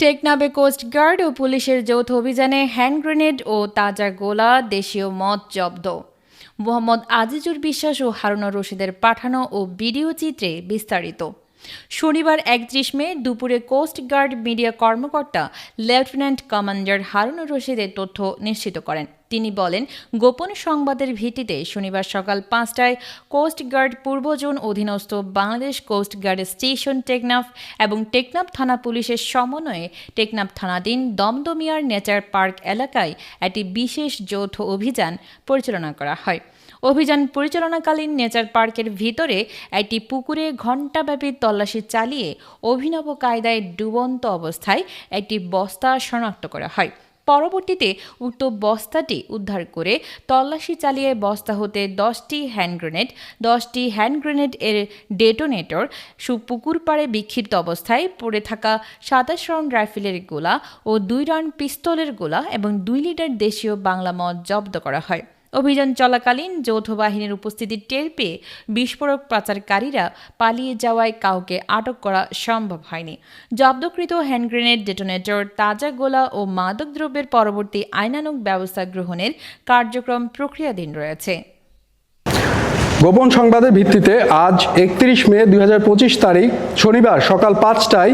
টেকনাবে coast guard ও পুলিশের যৌথ অভিযানে হ্যান্ড গ্রেনেড ও তাজা গোলা, দেশীয় মদ জব্দ। মোহাম্মদ আজিজুর বিশ্বাস ও হারুনুর রশিদের পাঠানো ও ভিডিও চিত্রে বিস্তারিত। শনিবার একত্রিশ মে দুপুরে কোস্টগার্ড মিডিয়া কর্মকর্তা লেফটেন্যান্ট কমান্ডার হারুনুর রশিদের তথ্য নিশ্চিত করেন। তিনি বলেন, গোপন সংবাদের ভিত্তিতে শনিবার সকাল পাঁচটায় কোস্ট গার্ড পূর্ব জোন অধীনস্থ Bangladesh coast guard station Teknaf এবং টেকনাফ থানা পুলিশের সমন্বয়ে টেকনাফ থানাধীন দমদমিয়ার নেচার পার্ক এলাকায় একটি বিশেষ যৌথ অভিযান পরিচালনা করা হয়। অভিযান পরিচালনাকালীন নেচার পার্কের ভিতরে একটি পুকুরে ঘণ্টাব্যাপী তল্লাশি চালিয়ে অভিনব কায়দায় ডুবন্ত অবস্থায় একটি বস্তা শনাক্ত করা হয়। পরবর্তীতে উক্ত বস্তাটি উদ্ধার করে তল্লাশি চালিয়ে বস্তা হতে দশটি হ্যান্ড গ্রেনেড, দশটি হ্যান্ড গ্রেনেড এর ডেটোনেটর সুপুকুর পাড়ে বিক্ষিপ্ত অবস্থায় পড়ে থাকা সাতাশ রাউন্ড রাইফেলের গোলা ও দুই রাউন্ড পিস্তলের গোলা এবং দুই লিটার দেশীয় বাংলা মদ জব্দ করা হয়। অভিযান চলাকালীন যৌথ বাহিনীর উপস্থিতি টের পেয়ে বিস্ফোরক পাচারকারীরা পালিয়ে যাওয়ায় কাউকে আটক করা সম্ভব হয়নি। জব্দকৃত হ্যান্ড গ্রেনেড ডেটোনেটর, তাজা গোলা ও মাদকদ্রব্যের পরবর্তী আইনানুগ ব্যবস্থা গ্রহণের কার্যক্রম প্রক্রিয়াধীন রয়েছে। গোপন সংবাদের ভিত্তিতে আজ একত্রিশ মে দুই হাজার পঁচিশ তারিখ শনিবার সকাল পাঁচটায়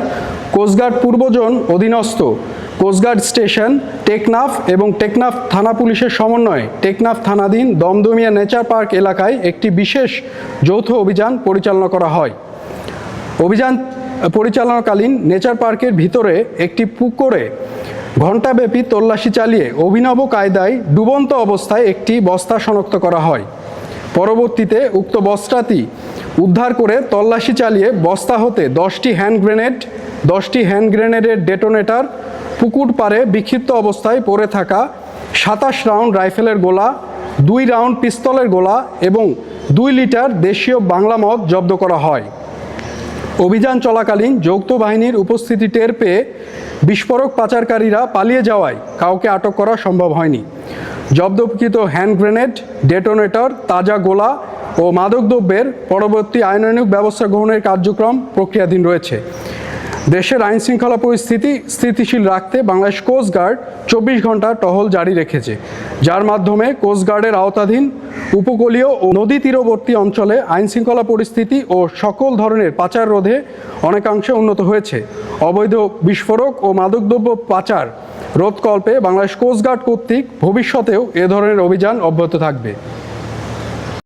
কোস্টগার্ড পূর্বজন অধীনস্থ কোস্টগার্ড স্টেশন, টেকনাফ এবং টেকনাফ থানা পুলিশের সমন্বয়ে টেকনাফ থানাধীন দমদমিয়া নেচার পার্ক এলাকায় একটি বিশেষ যৌথ অভিযান পরিচালনা করা হয়। অভিযান পরিচালনাকালীন নেচার পার্কের ভিতরে একটি পুকুরে ঘণ্টাব্যাপী তল্লাশি চালিয়ে অভিনব কায়দায় ডুবন্ত অবস্থায় একটি বস্তা শনাক্ত করা হয়। পরবর্তীতে উক্ত বস্তাটি উদ্ধার করে তল্লাশি চালিয়ে বস্তা হতে দশটি হ্যান্ড গ্রেনেড, দশটি হ্যান্ড গ্রেনেডের ডেটোনেটর পুকুর পারে বিক্ষিপ্ত অবস্থায় পড়ে থাকা সাতাশ রাউন্ড রাইফেলের গোলা, দুই রাউন্ড পিস্তলের গোলা এবং দুই লিটার দেশীয় বাংলা মদ জব্দ করা হয়। অভিযান চলাকালীন যৌথ বাহিনীর উপস্থিতি টের পেয়ে বিস্ফোরক পাচারকারীরা পালিয়ে যাওয়ায় কাউকে আটক করা সম্ভব হয়নি। জব্দকৃত হ্যান্ড গ্রেনেড, ডেটোনেটর, তাজা গোলা ও মাদকদ্রব্যের পরবর্তী আইনানুগ ব্যবস্থা গ্রহণের কার্যক্রম প্রক্রিয়াধীন রয়েছে। দেশের আইন শৃঙ্খলা পরিস্থিতি স্থিতিশীল রাখতে বাংলাদেশ কোস্ট গার্ড চব্বিশ ঘণ্টা টহল জারি রেখেছে, যার মাধ্যমে কোস্ট গার্ডের আওতাধীন উপকূলীয় ও নদী তীরবর্তী অঞ্চলে আইন শৃঙ্খলা পরিস্থিতি ও সকল ধরনের পাচার রোধে অনেকাংশে উন্নত হয়েছে। অবৈধ বিস্ফোরক ও মাদকদ্রব্য পাচার রোধকল্পে বাংলাদেশ কোস্ট গার্ড কর্তৃক ভবিষ্যতেও এ ধরনের অভিযান অব্যাহত থাকবে।